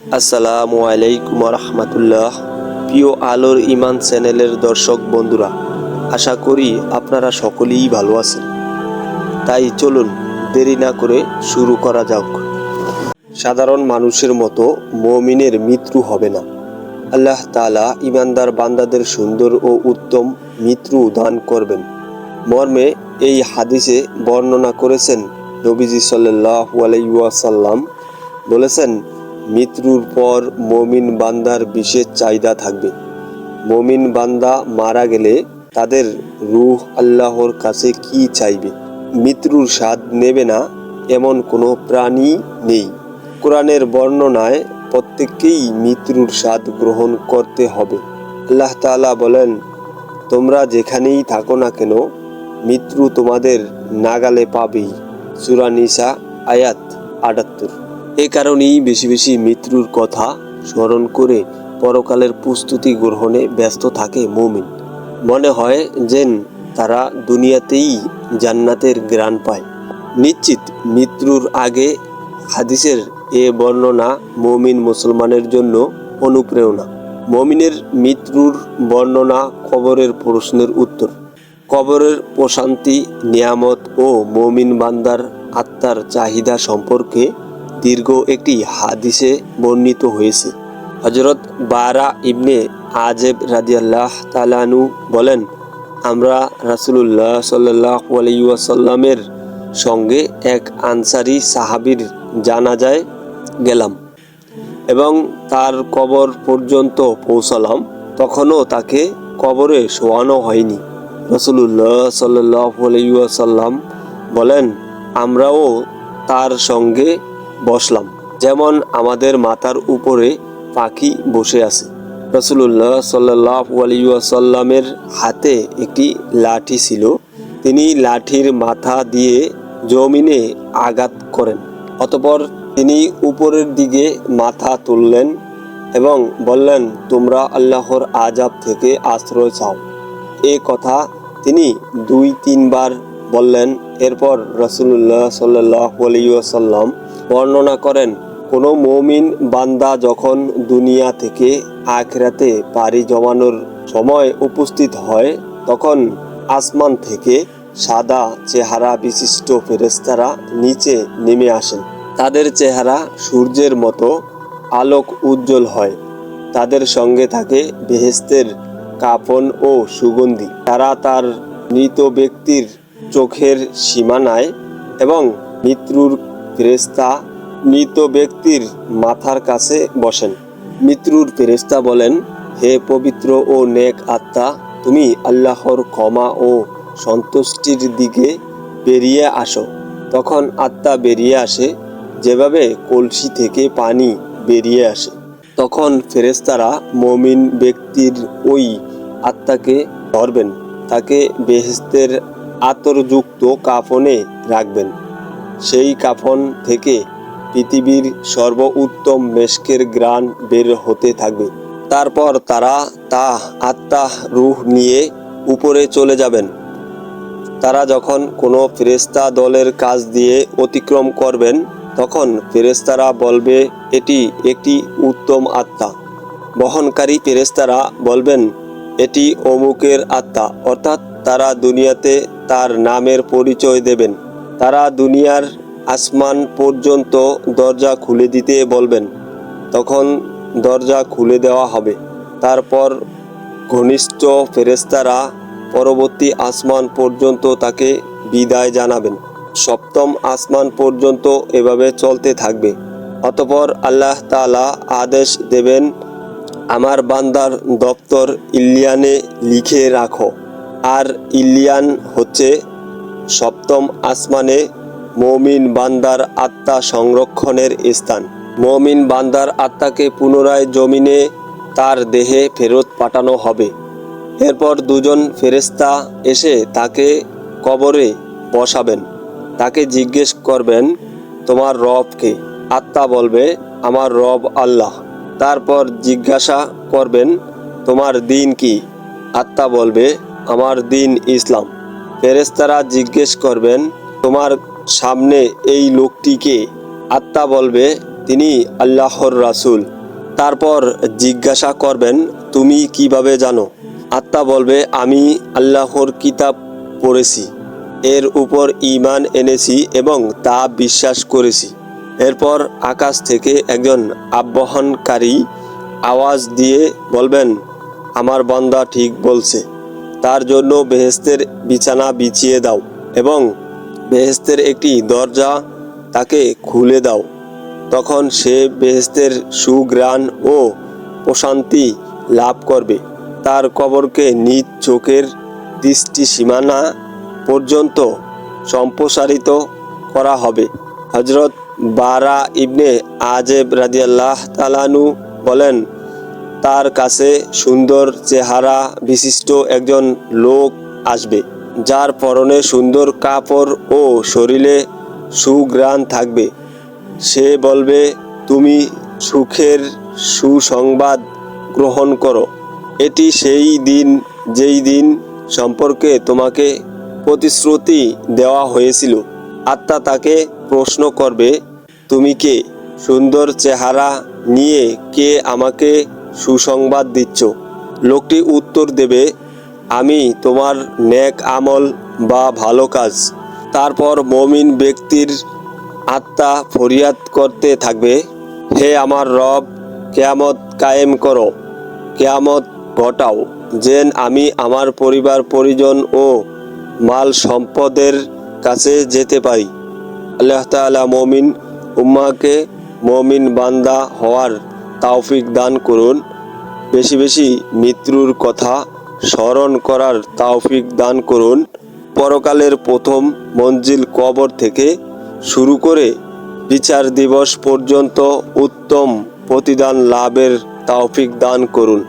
আসসালামু আলাইকুম রহমতুল্লাহ প্রিয় আলোর ইমান চ্যানেলের দর্শক বন্ধুরা, আশা করি আপনারা সকলেই ভালো আছেন। তাই চলুন দেরি না করে শুরু করা যাক। সাধারণ মানুষের মতো মমিনের মৃত্যু হবে না। আল্লাহ তাআলা ইমানদার বান্দাদের সুন্দর ও উত্তম মৃত্যু দান করবেন। মর্মে এই হাদিসে বর্ণনা করেছেন নবীজি সাল্লাহ আলাইসাল্লাম বলেছেন মৃত্যুর পর মমিন বান্দার বিশেষ চাহিদা থাকবে। মমিন বান্দা মারা গেলে তাদের রুহ আল্লাহর কাছে কি চাইবে? মৃত্যুর স্বাদ নেবে না এমন কোনো প্রাণী নেই। কোরআনের বর্ণনায় প্রত্যেককেই মৃত্যুর স্বাদ গ্রহণ করতে হবে। আল্লাহ তাআলা বলেন, তোমরা যেখানেই থাকো না কেন, মৃত্যু তোমাদের নাগালে পাবেই। সুরা নিসা আয়াত আটাত্তর। এ কারণেই বেশি বেশি মৃত্যুর কথা স্মরণ করে পরকালের প্রস্তুতি গ্রহণে ব্যস্ত থাকে মুমিন। মনে হয় যেন তারা দুনিয়াতেই জান্নাতের গ্রাণ পায়। নিশ্চিত মৃত্যুর আগে হাদিসের এ বর্ণনা মমিন মুসলমানের জন্য অনুপ্রেরণা। মমিনের মৃত্যুর বর্ণনা কবরের প্রশ্নের উত্তর। কবরের প্রশান্তি, নিয়ামত ও মমিন বান্দার আত্মার চাহিদা সম্পর্কে দীর্ঘ একটি হাদিসে বর্ণিত হয়েছে। হজরত বারা ইবনে আজেব রাদিয়াল্লাহ তালানু বলেন, আমরা রাসুলুল্লাহ সাল্লাহ আলাইসাল্লামের সঙ্গে এক আনসারি সাহাবির জানাজায় গেলাম এবং তার কবর পর্যন্ত পৌঁছালাম। তখনও তাকে কবরে শোয়ানো হয়নি। রসুল্লাহ সাল্লাম বলেন, আমরাও তার সঙ্গে বসলাম। যেমন আমাদের মাথার উপরে পাখি বসে আছে। রসুল্লাহ সাল্লাহ আলিয়াসাল্লামের হাতে একটি লাঠি ছিল। তিনি লাঠির মাথা দিয়ে জমিনে আঘাত করেন। অতপর তিনি উপরের দিকে মাথা তুললেন এবং বললেন, তোমরা আল্লাহর আজাব থেকে আশ্রয় চাও। এ কথা তিনি দুই তিনবার বললেন। এরপর রসুল্লাহ সাল্লাহ আলিয়াসাল্লাম বর্ণনা করেন, কোনো মমিন বান্দা যখন দুনিয়া থেকে আখরাতে পাড়ি জমানোর সময় উপস্থিত হয়, তখন আসমান থেকে সাদা চেহারা বিশিষ্ট ফেরেস্তারা নিচে নেমে আসেন। তাদের চেহারা সূর্যের মতো আলোক উজ্জ্বল হয়। তাদের সঙ্গে থাকে বেহেস্তের কাফন ও সুগন্ধি। তারা তার মৃত ব্যক্তির চোখের সীমানায় এবং মৃত্যুর ফেরেস্তা মৃত ব্যক্তির মাথার কাছে বসেন। মৃত্যুর ফেরেস্তা বলেন, হে পবিত্র ও নেক আত্মা, তুমি আল্লাহর ক্ষমা ও সন্তুষ্টির দিকে বেরিয়ে আসো। তখন আত্মা বেরিয়ে আসে, যেভাবে কলসি থেকে পানি বেরিয়ে আসে। তখন ফেরেস্তারা মমিন ব্যক্তির ওই আত্মাকে ধরবেন। তাকে বেহেস্তের আতরযুক্ত কাফনে রাখবেন। সেই কাফন থেকে পৃথিবীর সর্ব উত্তম মেশকের গ্রান বের হতে থাকবে। তারপর তারা তা আত্মা রুহ নিয়ে উপরে চলে যাবেন। তারা যখন কোনো ফেরেস্তা দলের কাজ দিয়ে অতিক্রম করবেন, তখন ফেরেস্তারা বলবে, এটি একটি উত্তম আত্মা। বহনকারী ফেরেস্তারা বলবেন, এটি অমুকের আত্মা। অর্থাৎ তারা দুনিয়াতে তার নামের পরিচয় দেবেন। তারা দুনিয়ার আসমান পর্যন্ত দরজা খুলে দিতে বলবেন। তখন দরজা খুলে দেওয়া হবে। তারপর ঘনিষ্ঠ ফেরেস্তারা পরবর্তী আসমান পর্যন্ত তাকে বিদায় জানাবেন। সপ্তম আসমান পর্যন্ত এভাবে চলতে থাকবে। অতপর আল্লাহ তাআলা আদেশ দেবেন, আমার বান্দার দপ্তর ইলিয়ানে লিখে রাখো। আর ইলিয়ান হচ্ছে সপ্তম আসমানে মমিন বান্দার আত্মা সংরক্ষণের স্থান। মমিন বান্দার আত্মাকে পুনরায় জমিনে তার দেহে ফেরত পাঠানো হবে। এরপর দুজন ফেরেস্তা এসে তাকে কবরে বসাবেন। তাকে জিজ্ঞেস করবেন, তোমার রবকে আত্মা বলবে, আমার রব আল্লাহ। তারপর জিজ্ঞাসা করবেন, তোমার দিন কি? আত্মা বলবে, আমার দিন ইসলাম। ফেরেস্তারা জিজ্ঞেস করবেন, তোমার সামনে এই লোকটিকে আত্মা বলবে? তিনি আল্লাহর রাসূল। তারপর জিজ্ঞাসা করবেন, তুমি কীভাবে জানো? আত্মা বলবে, আমি আল্লাহর কিতাব পড়েছি, এর উপর ঈমান এনেছি এবং তা বিশ্বাস করেছি। এরপর আকাশ থেকে একজন আবহনকারী আওয়াজ দিয়ে বলবেন, আমার বান্দা ঠিক বলছে। তার জন্য বেহেস্তের বিছানা বিছিয়ে দাও এবং বেহেস্তের একটি দরজা তাকে খুলে দাও। তখন সে বেহেস্তের সুগ্রাণ ও প্রশান্তি লাভ করবে। তার কবরকে নিজ চোখের দৃষ্টি সীমানা পর্যন্ত সম্প্রসারিত করা হবে। হজরত বারা ইবনে আজেব রাদিয়াল্লাহ তালানু বলেন তার কাছে সুন্দর চেহারা বিশিষ্ট একজন লোক আসবে, যার পরনে সুন্দর কাপড় ও শরীরে সুগ্রাণ থাকবে। সে বলবে, তুমি সুখের সুসংবাদ গ্রহণ করো। এটি সেই দিন, যেই দিন সম্পর্কে তোমাকে প্রতিশ্রুতি দেওয়া হয়েছিল। আত্মা তাকে প্রশ্ন করবে, তুমি কে? সুন্দর চেহারা নিয়ে কে আমাকে সুসংবাদ দিচ্ছ। লোকটি উত্তর দেবে, আমি তোমার নেক আমল বা ভালো কাজ। তারপর মমিন ব্যক্তির আত্মা ফরিয়াদ করতে থাকবে, হে আমার রব, কেয়ামত কায়েম করো, কেয়ামত ঘটাও। যেন আমি আমার পরিবার, পরিজন ও মাল সম্পদের কাছে যেতে পারি। আল্লাহ তাআলা মমিন উম্মাকে মমিন বান্দা হওয়ার তৌফিক দান করুন। বেশি বেশি মৃত্যুর কথা স্মরণ করার তাওফিক দান করুন। পরকালের প্রথম মঞ্জিল কবর থেকে শুরু করে বিচার দিবস পর্যন্ত উত্তম প্রতিদান লাভের তাওফিক দান করুন।